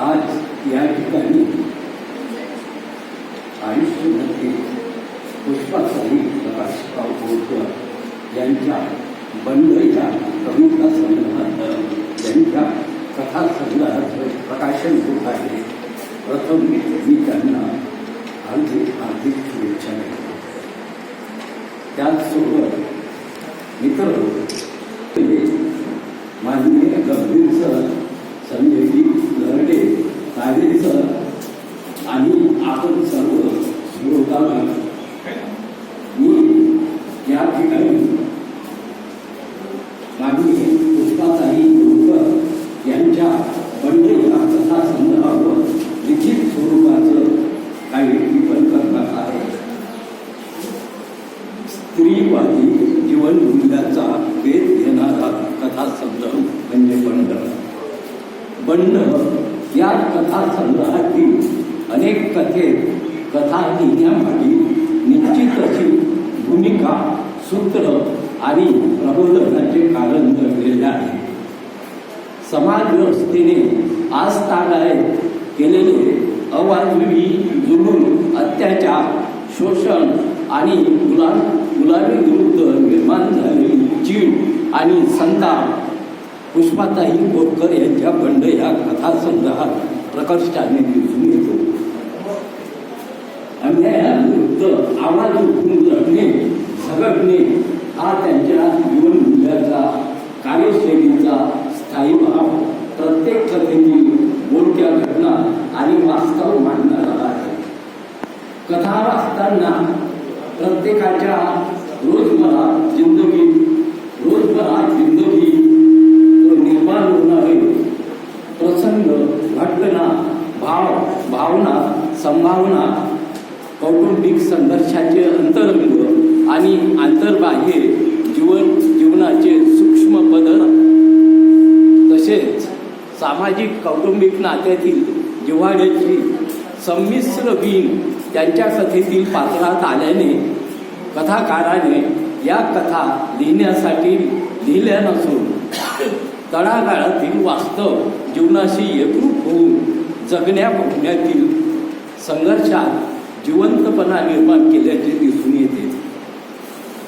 आज या ठिकाणी आयुष्यमध्ये पुष्पाचाही प्रकाश पावकर यांच्या बंड या कविता संग्रहात यांच्या कथा संग्रहाचं प्रकाशन होत आहे. प्रथम मी त्यांना हार्दिक हार्दिक शुभेच्छा देतो. त्याचसोबत मित्र माननीय गंभीर सर संजय लहडे काळे सर आणि आपण सर्व श्रोतांना मी या ठिकाणी माननीय पुष्पाताई बोरकर यांच्या बंड या कथा संदर्भावर लिखित स्वरूपाचं काही टिपण करणार आहे स्त्रीवादी जीवन मूल्याचा वेध घेणारा कथा संग्रह म्हणजे बंड. बंड या कथा संग्रहातील अनेक कथेत कथा लिहिण्यामागे निश्चित अशी भूमिका सूत्र आणि प्रबोधनाचे कारण दडलेले आहे. समाज व्यवस्थेने आज तागायत केलेले अवाजवी जुलूम अत्याचार शोषण आणि गुलाम गुलामी विरुद्ध निर्माण झालेली चीड आणि संताप. पुष्पाताई बोरकर यांच्या बंड या कथासंग्रहात प्रकर्षाने दिसून येतो. अन्यायाविरुद्ध आवाज उठून लढणे झगडणे हा त्यांच्या जीवन मूल्याचा कार्यशैलीचा स्थायी भाव प्रत्येक कथेतील बोलक्या घटना आणि वास्तव मांडणारा आहे. कथा वाचताना प्रत्येकाच्या रोजमरा जिंदगी रोजमरा जिंदगी निर्माण होणारे प्रसंग घटना भाव भावना संभावना कौटुंबिक संघर्षाचे अंतरंग आणि आंतरबाह्य जीवन जीवनाचे सूक्ष्म पदर तसेच सामाजिक कौटुंबिक नात्यातील जिव्हाळ्याची संमिश्र बीन त्यांच्या कथेतील पात्रात आल्याने कथाकाराने या कथा लिहिण्यासाठी लिहिल्या नसून तळागाळातील वास्तव जीवनाशी एकरूप होऊन जगण्या बघण्यातील संघर्षात जिवंतपणा निर्माण केल्याचे दिसून येते.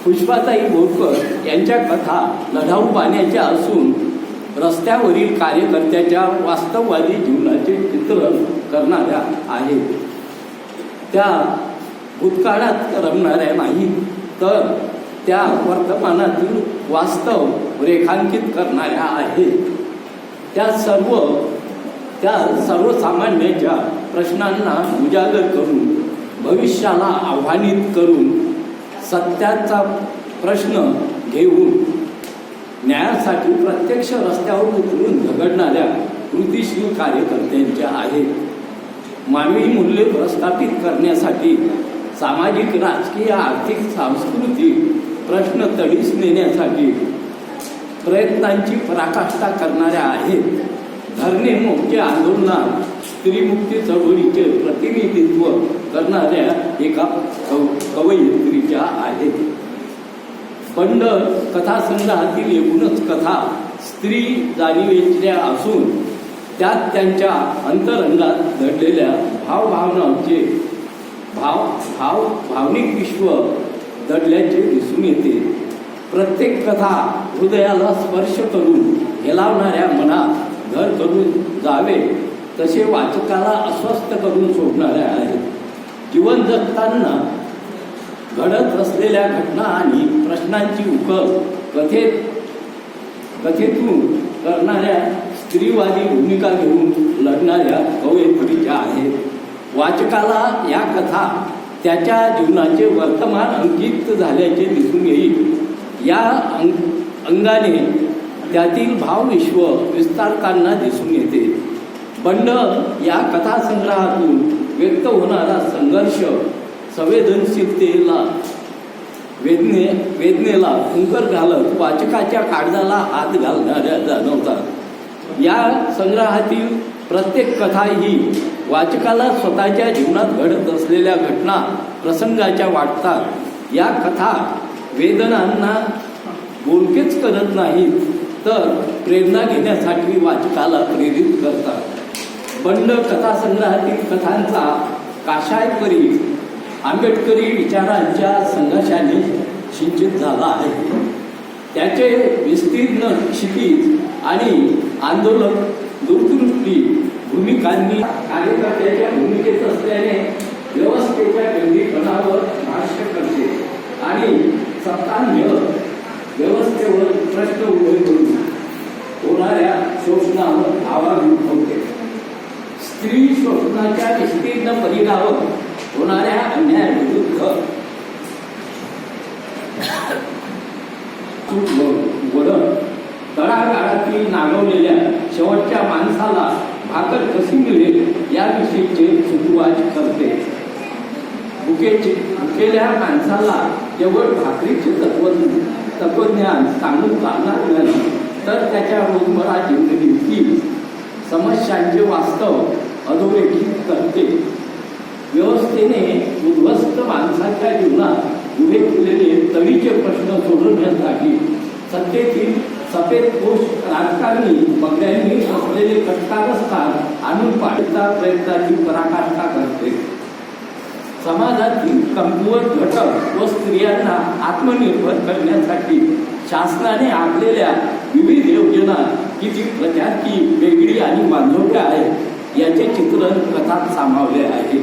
पुष्पाताई बोरकर यांच्या कथा लढाऊ पाण्याच्या असून रस्त्यावरील कार्यकर्त्याच्या वास्तववादी जीवनाचे चित्रण करणाऱ्या आहेत. त्या भूतकाळात रमणाऱ्या नाहीत तर त्या वर्तमानातील वास्तव रेखांकित करणाऱ्या आहेत. त्या सर्व त्या सर्वसामान्यांच्या प्रश्नांना उजागर करून भविष्याला आव्हानित करून सत्याचा प्रश्न घेऊन न्यायासाठी प्रत्यक्ष रस्त्यावर उतरून झगडणाऱ्या कृतीशील कार्यकर्त्यांच्या आहेत. मानवी मूल्य प्रस्थापित करण्यासाठी सामाजिक राजकीय आर्थिक सांस्कृतिक प्रश्न तडीस नेण्यासाठी प्रयत्नांची पराकाष्ठा करणाऱ्या आहेत. धरणे मुख्य आंदोलनात स्त्रीमुक्ती चळवळीचे प्रतिनिधित्व करणाऱ्या एका कव- कवयित्रीच्या आहेत. बंड कथासंग्रहातील एकूणच कथा स्त्री जाणीवेच्या असून त्यात त्यांच्या अंतरंगात घडलेल्या भावभावनांचे भाव भाव भावनिक विश्व दडल्याचे दिसून येते. प्रत्येक कथा हृदयाला स्पर्श करून हेलावणाऱ्या मनात घर करून जावे तसे वाचकाला अस्वस्थ करून सोडणाऱ्या आहेत. जीवन जगताना घडत असलेल्या घटना आणि प्रश्नांची उकल कथेत कथेतून करणाऱ्या स्त्रीवादी भूमिका घेऊन लढणाऱ्या कवयत्रीच्या आहेत वाचकाला या कथा त्याच्या जीवनाचे वर्तमान अंकित झाल्याचे दिसून येईल. या अंग अंगाने त्यातील भावविश्व विस्तारताना दिसून येते. बंड या कथासंग्रहातून व्यक्त होणारा संघर्ष संवेदनशीलतेला वेदने वेदनेला फुंकर घालत वाचकाच्या काळजाला हात घालणाऱ्या जाणवतात. या संग्रहातील प्रत्येक कथा ही वाचकाला स्वतःच्या जीवनात घडत असलेल्या घटना प्रसंगाच्या वाटतात या कथा वेदनांना बोलकेच करत नाहीत तर प्रेरणा घेण्यासाठी वाचकाला प्रेरित करतात. बंड कथासंग्रहातील कथांचा काशायपरी आंबेडकरी विचारांच्या संघर्षाने सिंचित झाला आहे. त्याचे विस्तीर्ण क्षितिज आणि आंदोलन दूरदृष्टी भूमिकांनी कार्यकर्त्याच्या भूमिकेत असल्याने व्यवस्थेच्या गंभीरपणावर भाष्य करते आणि सत्तान्य व्यवस्थेवर प्रश्न उभे करून होणाऱ्या शोषणावर आवाज उठवते. स्त्री शोषणाच्या विस्तीर्ण परिणामावर होणाऱ्या अन्यायाविरुद्ध तळागाळातील नागवलेल्या शेवटच्या माणसाला भाकर कशी मिळेल याविषयीचे सुरुवात करते. भुकेचे भुकेल्या माणसाला केवळ भाकरीचे तत्व तत्वज्ञान सांगून चालणार नाही तर त्याच्या रोजमरा जिंदगीतील समस्यांचे वास्तव अधोरेखित करते. व्यवस्थेने उद्ध्वस्त माणसाच्या जीवनात उभे केलेले तळीचे प्रश्न सोडवण्यासाठी सत्तेतील सफेद कोश राजकारणी बगड्यांनी असलेले असतात आणून पाडण्याचा प्रयत्नाची पराकाष्ठा करते. समाजातील कमकुवत घटक व स्त्रियांना आत्मनिर्भर करण्यासाठी शासनाने आखलेल्या विविध योजना किती प्रकारची वेगळी आणि बांधवल्या आहेत याचे चित्रण कथात सामावले आहे.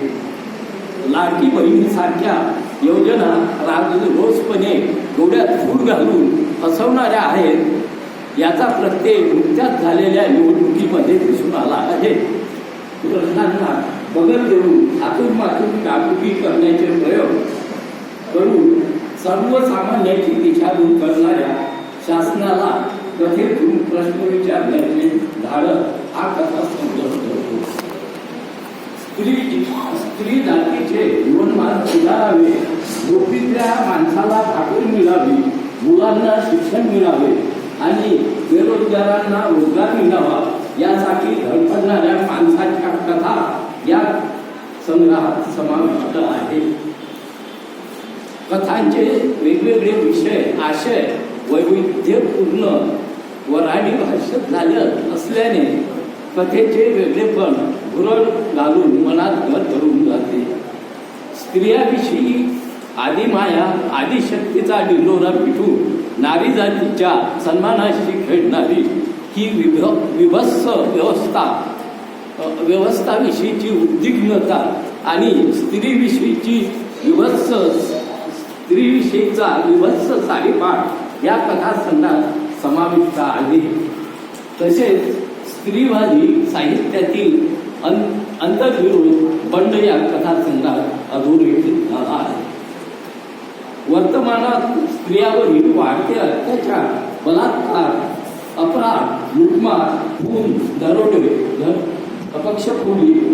लाडकी बहिणीसारख्या योजना राजरोसपणे डोळ्यात फूट घालून फसवणाऱ्या आहेत याचा प्रत्यय नुकत्याच झालेल्या निवडणुकीमध्ये दिसून आला आहे. प्रश्नांना बगल देऊन आतून मातून काबुकी करण्याचे प्रयोग करून सर्वसामान्याची दिशाभूल करणाऱ्या शासनाला कथेतून प्रश्न विचारण्याचे धाडस हा कथा समजत करतो स्त्री स्त्री जातीचे जीवनमान सुधारावे नोकरीतल्या माणसाला भाकरी मिळावी मुलांना शिक्षण मिळावे आणि बेरोजगारांना रोजगार मिळावा यासाठी धडपडणाऱ्या माणसाच्या कथा या संग्रहात समाविष्ट आहे. कथांचे वेगवेगळे विषय आशय वैविध्यपूर्ण व राणी भाष्यात झाले असल्याने कथेचे वेगळेपण भुरळ घालून मनात घर धरून जाते. स्त्रियाविषयी आदिमाया आदिशक्तीचा डिंडोरा पिठू नारी जातीच्या सन्मानाशी खेळणारी ही विभ विभत्स व्यवस्था व्यवस्थाविषयीची उद्विग्नता आणि स्त्रीविषयीची विभत्स स्त्रीविषयीचा विभत्स साडेपाठ या कथासंघात समाविष्ट आहे. तसेच स्त्रीवादी साहित्यातील अं अंतर्विरोध बंड या कथासंघात अधोरेखित झाला आहे. वर्तमानात स्त्रियावरील वाढते अत्याचार बलात्कार अपराध लुटमार खून दरोडे धर-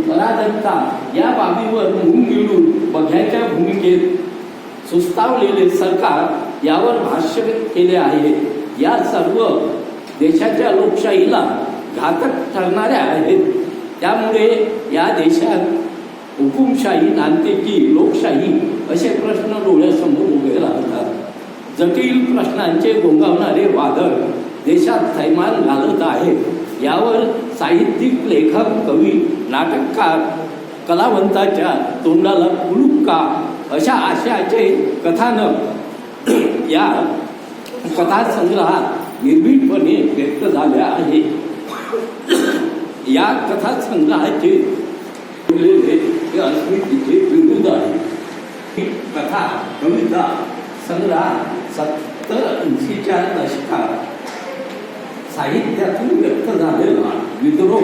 पराधकता या बाबीवर मुंग मिळून बघ्याच्या भूमिकेत सुस्तावलेले सरकार यावर भाष्य केले आहे. या सर्व देशाच्या लोकशाहीला घातक ठरणाऱ्या आहेत. त्यामुळे या देशात हुकुमशाही नांदेकी लोकशाही असे प्रश्न डोळ्यासमोर उभे राहतात. जटिल प्रश्नांचे गोंगावणारे वादळ देशात थैमान घालत आहे. यावर साहित्यिक लेखक कवी नाटककार कलावंताच्या तोंडाला कुलूप का? अशा आशयाचे कथानक या कथासंग्रहात निर्भीडपणे व्यक्त झाले आहे या कथासंग्रहाचे हे अस्मितेचे विरुद्ध आहे. ही कथा कविता संग्रह सत्तर ऐंशीच्या दशकात साहित्यातून व्यक्त झालेला विद्रोह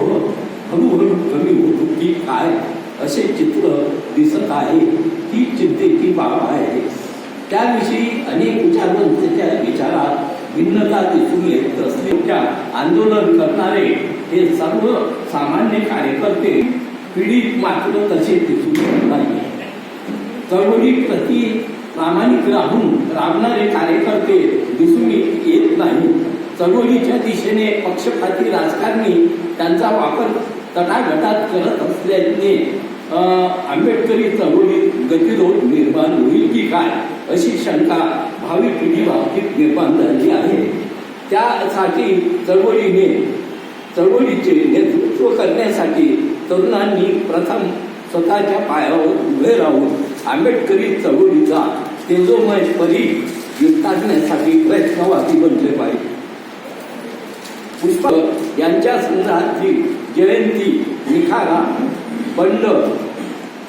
हळूहळू कमी होतो. की काय? असे चित्र दिसत आहे. ही चिंतेची बाब आहे. त्याविषयी अनेक विचारवंतांच्या विचारात भिन्नता दिसून येत असलेल्या आंदोलन करणारे हे सर्व सामान्य कार्यकर्ते पिढी मात्र तसे दिसून येत नाही चळवळी प्रति प्रामाणिक राहून राबणारे कार्यकर्ते दिसून येत नाही. चळवळीच्या दिशेने पक्षपाती राजकारणी त्यांचा वापर तटागटात करत असल्याने आंबेडकरी चळवळीत गतिरोध निर्माण होईल की काय अशी शंका भावी पिढी बाबतीत निर्माण झाली आहे. त्यासाठी चळवळीने चळवळीचे नेतृत्व करण्यासाठी तरुणांनी प्रथम स्वतःच्या पायावर उभे राहून आंबेडकरी चळवळीचा तेजोमय परी विस्तारण्यासाठी प्रयत्नवादी बनले पाहिजे. पुष्प यांच्या संग्रहाची जयंती निखारा बंड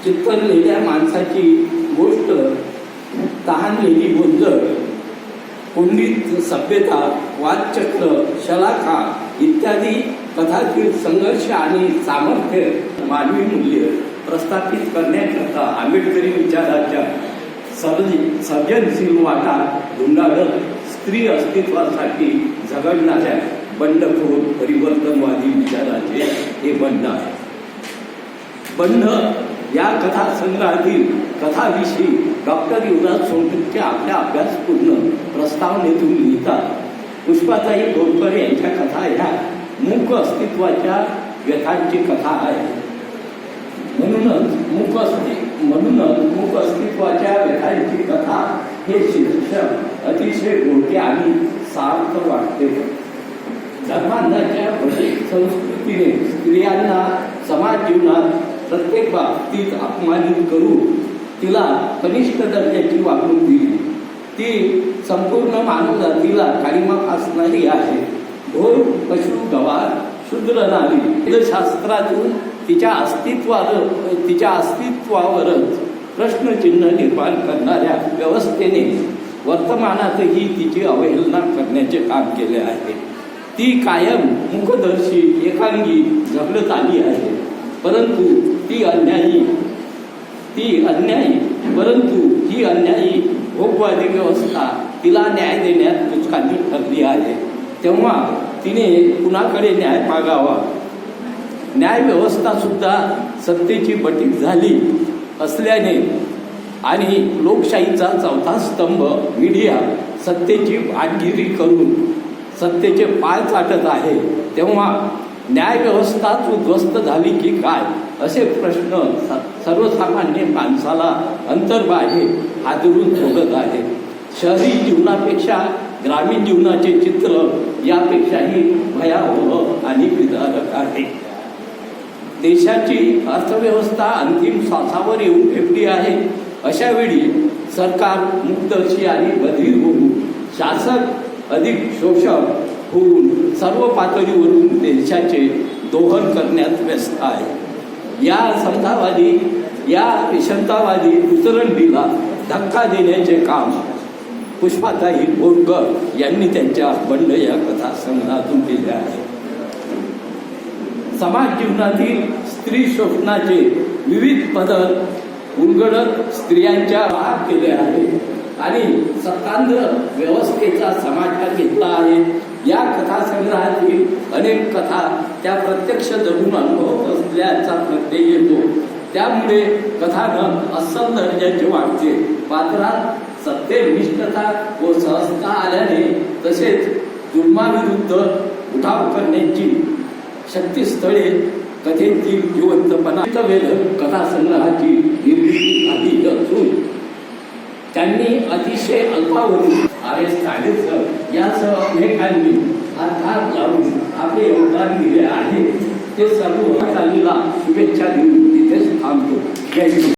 चित्तरलेल्या माणसाची गोष्ट तहानलेली गोंधळ पुंडित सभ्यता वादचक्र शलाखा इत्यादी कथातील संघर्ष आणि सामर्थ्य मानवी मूल्य प्रस्थापित करण्याकरता आंबेडकरी विचाराच्या सर्ज सर्जनशील वाटा धुंडाळत स्त्री अस्तित्वासाठी झगडणाऱ्या बंडखोर परिवर्तनवादी विचाराचे हे बंड आहे. बंड या कथा संग्रहातील कथाविषयी डॉक्टर युवराज सोनटके आपल्या अभ्यासपूर्ण प्रस्तावनेतून लिहितात. पुष्पाताई गोडकर यांच्या कथा ह्या मूक अस्तित्वाच्या व्यथांची कथा आहे. म्हणूनच मूक अस्ति म्हणूनच मूक अस्तित्वाच्या व्यथांची कथा हे शीर्षक अतिशय मोठे आणि सार्थ वाटते. धर्मांधाच्या भौतिक संस्कृतीने स्त्रियांना समाज जीवनात प्रत्येक बाबतीत अपमानित करून तिला कनिष्ठ दर्जाची वागणूक दिली. ती संपूर्ण मानवजातीला काळीमा असणारी आहे. घोर पशु गवार शूद्र नारी. वेदशास्त्रातून तिच्या अस्तित्वावर तिच्या अस्तित्वावरच प्रश्नचिन्ह निर्माण करणाऱ्या व्यवस्थेने वर्तमानातही तिची अवहेलना करण्याचे काम केले आहे. ती कायम मुखदर्शी एकांगी झगडत आली आहे. परंतु ती अन्यायी ती अन्यायी परंतु ही अन्यायी भोगवादी व्यवस्था तिला न्याय देण्यात कुचकांनी ठरली आहे. तेव्हा तिने कुणाकडे न्याय मागावा? न्यायव्यवस्थासुद्धा सुद्धा सत्तेची बटीक झाली असल्याने आणि लोकशाहीचा चौथा स्तंभ मीडिया सत्तेची वाटगिरी करून सत्तेचे पाय चाटत आहे. तेव्हा न्यायव्यवस्थाच उद्ध्वस्त झाली की काय? असे प्रश्न स- सर्वसामान्य माणसाला अंतर्बाहे हादरून सोडत आहे शहरी जीवनापेक्षा ग्रामीण जीवनाचे चित्र यापेक्षाही भयावह आणि विदारक आहे. देशाची अर्थव्यवस्था अंतिम श्वासावर येऊन ठेवली आहे. अशा वेळी सरकार मुक्तशी आणि बधीर होऊन शासक अधिक शोषक होऊन सर्व पातळीवरून देशाचे दोहन करण्यात व्यस्त आहे. या समतावादी या विषमतावादी उतरंडीला धक्का देण्याचे काम पुष्पाताई बोरकर यांनी त्यांच्या बंड या कथा संग्रहातून केले आहे समाज जीवनातील स्त्री शोषणाचे विविध पदर उलगडत स्त्रियांच्या भाग केले आहे आणि सत्तांध्र व्यवस्थेचा समाचार घेतला आहे. या कथा संग्रहातील अनेक कथा त्या प्रत्यक्ष जगून अनुभवत असल्याचा प्रत्यय येतो. त्यामुळे कथानक अस्सल दर्जाचे वाटते. पात्रात सत्यनिष्ठता व सहजता आल्याने तसेच जुलमाविरुद्ध उठाव करण्याची शक्तीस्थळे कथेतील जिवंतपणा वेधक कथासंग्रहाची निर्मिती झाली असून त्यांनी अतिशय अल्पावधी आर एस खाडेसर यासह अनेकांनी हात लावून आपले योगदान दिले आहे. ते सर्व चालीला शुभेच्छा देऊन तिथेच थांबतो. जय